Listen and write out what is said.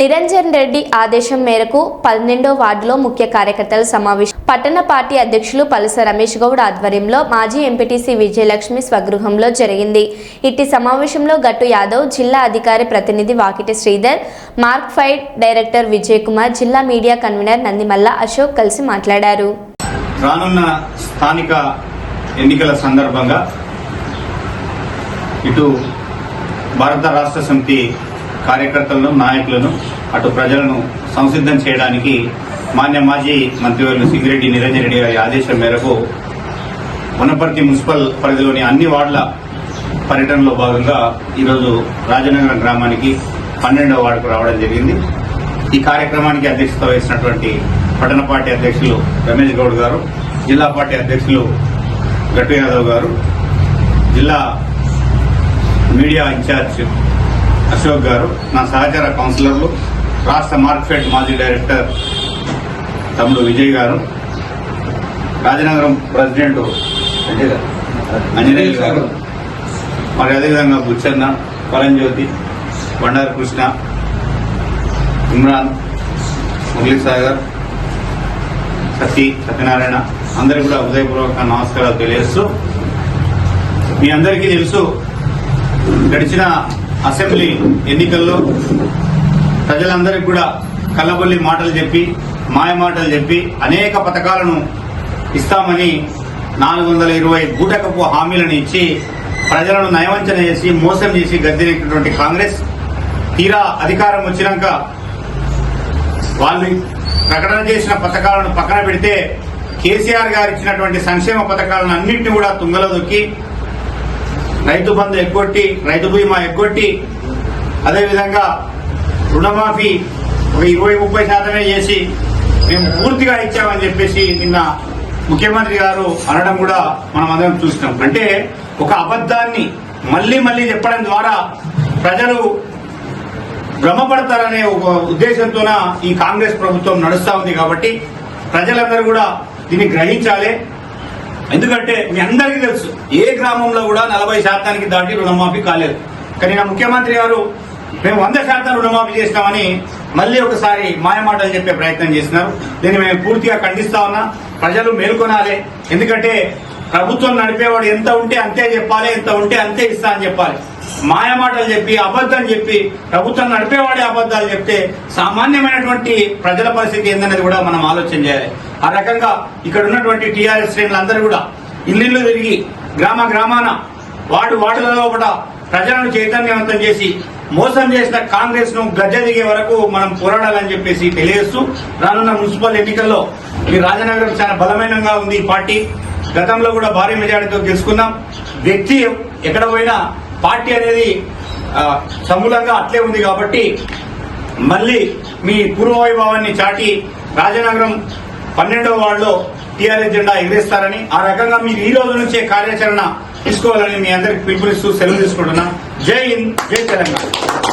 నిరంజన్ రెడ్డి ఆదేశం మేరకు పన్నెండో వార్డులో ముఖ్య కార్యకర్తల సమావేశం. పట్టణ పార్టీ అధ్యక్షులు పలుస రమేష్ గౌడ్ ఆధ్వర్యంలో మాజీ ఎంపీటీసీ విజయలక్ష్మి స్వగృహంలో జరిగింది. ఇట్టి సమావేశంలో గట్టు యాదవ్ జిల్లా అధికారి ప్రతినిధి Vakiti Sridhar Markfed director Vijay Kumar జిల్లా మీడియా కన్వీనర్ నందిమల్ల అశోక్ కలిసి మాట్లాడారు. రానున్న స్థానిక ఎన్నికల సందర్భంగా ఇటు భారత రాష్ట్ర సమితి కార్యకర్తలను నాయకులను అటు ప్రజలను సంసిద్ధం చేయడానికి మాన్య మాజీ మంత్రివర్యులు సింగిరెడ్డి నిరంజన్ రెడ్డి గారి ఆదేశం మేరకు వనపర్తి మున్సిపల్ పరిధిలోని అన్ని వార్డుల పర్యటనలో భాగంగా ఈరోజు రాజనగరం గ్రామానికి పన్నెండవ వార్డుకు రావడం జరిగింది. ఈ కార్యక్రమానికి అధ్యక్షత వహించినటువంటి పట్టణ పార్టీ అధ్యక్షులు రమేష్ గౌడ్ గారు జిల్లా పార్టీ అధ్యక్షులు గట్టు యాదవ్ గారు జిల్లా మీడియా ఇన్ఛార్జ్ అశోక్ గారు నా సహచార కౌన్సిలర్లు రాష్ట్ర మార్కెట్ మాజీ డైరెక్టర్ తమ్ముడు విజయ్ గారు రాజనగరం ప్రెసిడెంట్ అంజనేయులు గారు మరి అదేవిధంగా బుచ్చన్న పరంజ్యోతి బండారు కృష్ణ ఇమ్రాన్ మురళీ సాగర్ సతీ సత్యనారాయణ అందరికీ కూడా హృదయపూర్వక నమస్కారాలు తెలియజేస్తూ మీ అందరికీ తెలుసు గడిచిన అసెంబ్లీ ఎన్నికల్లో ప్రజలందరికీ కూడా కల్లబొల్లి మాటలు చెప్పి మాయ మాటలు చెప్పి అనేక పథకాలను ఇస్తామని నాలుగు వందల ఇరవై బూటకపు హామీలను ఇచ్చి ప్రజలను నయవంచన చేసి మోసం చేసి గద్దెనెక్కినటువంటి కాంగ్రెస్ తీరా అధికారం వచ్చినాక వాళ్ళు ప్రకటన చేసిన పథకాలను పక్కన పెడితే కేసీఆర్ గారు ఇచ్చినటువంటి సంక్షేమ పథకాలను అన్నింటినీ కూడా తుంగలో దొక్కి రైతు బంధు ఎగ్గొట్టి రైతు బీమా ఎగ్గొట్టి అదేవిధంగా రుణమాఫీ ఒక ఇరవై ముప్పై శాతమే చేసి మేము పూర్తిగా ఇచ్చామని చెప్పేసి నిన్న ముఖ్యమంత్రి గారు అనడం కూడా మనం అందరం చూసినాం అంటే ఒక అబద్ధాన్ని మళ్ళీ మళ్ళీ చెప్పడం ద్వారా ప్రజలు భ్రమపడతారనే ఒక ఉద్దేశంతోన ఈ కాంగ్రెస్ ప్రభుత్వం నడుస్తా ఉంది కాబట్టి ప్రజలందరూ కూడా దీన్ని గ్రహించాలి. ఎందుకంటే మీ అందరికీ తెలుసు ఏ గ్రామంలో కూడా నలభై శాతానికి దాటి రుణమాఫీ కాలేదు. కానీ నా ముఖ్యమంత్రి గారు మేము వంద శాతం రుణమాఫీ చేస్తామని మళ్ళీ ఒకసారి మాయమాటలు చెప్పే ప్రయత్నం చేస్తున్నారు దీన్ని మేము పూర్తిగా ఖండిస్తా ఉన్నా ప్రజలు మేల్కొనాలి. ఎందుకంటే ప్రభుత్వం నడిపేవాడు ఎంత ఉంటే అంతే చెప్పాలి ఎంత ఉంటే అంతే ఇస్తా అని చెప్పాలి. మాయమాటలు చెప్పి అబద్ధం చెప్పి ప్రభుత్వం నడిపేవాడే అబద్ధాలు చెప్తే సామాన్యమైనటువంటి ప్రజల పరిస్థితి ఏందనేది కూడా మనం ఆలోచన చేయాలి. ఆ రకంగా ఇక్కడ ఉన్నటువంటి టీఆర్ఎస్ శ్రేణులందరూ కూడా ఇల్లు తిరిగి గ్రామ గ్రామాన వాడు వాటిలలో కూడా ప్రజలను చైతన్యవంతం చేసి మోసం చేసిన కాంగ్రెస్ను గద్దె దిగే వరకు మనం పోరాడాలని చెప్పేసి తెలియజేస్తూ రానున్న మున్సిపల్ ఎన్నికల్లో ఈ రాజనగరం చాలా బలమైనగా ఉంది ఈ పార్టీ. గతంలో కూడా భారీ మెజారిటీతో గెలుచుకుందాం వ్యక్తి ఎక్కడ పోయినా పార్టీ అనేది సమూలంగా అట్లే ఉంది కాబట్టి మళ్ళీ మీ పూర్వవైభవాన్ని చాటి రాజనగరం పన్నెండవ వార్డులో టీఆర్ఎస్ జెండా ఎగిరేస్తారని ఆ రకంగా మీరు ఈ రోజు నుంచే కార్యాచరణ తీసుకోవాలని మీ అందరికి పిలుపునిస్తూ సెలవు తీసుకుంటున్నా. జై హింద్ జై తెలంగాణ.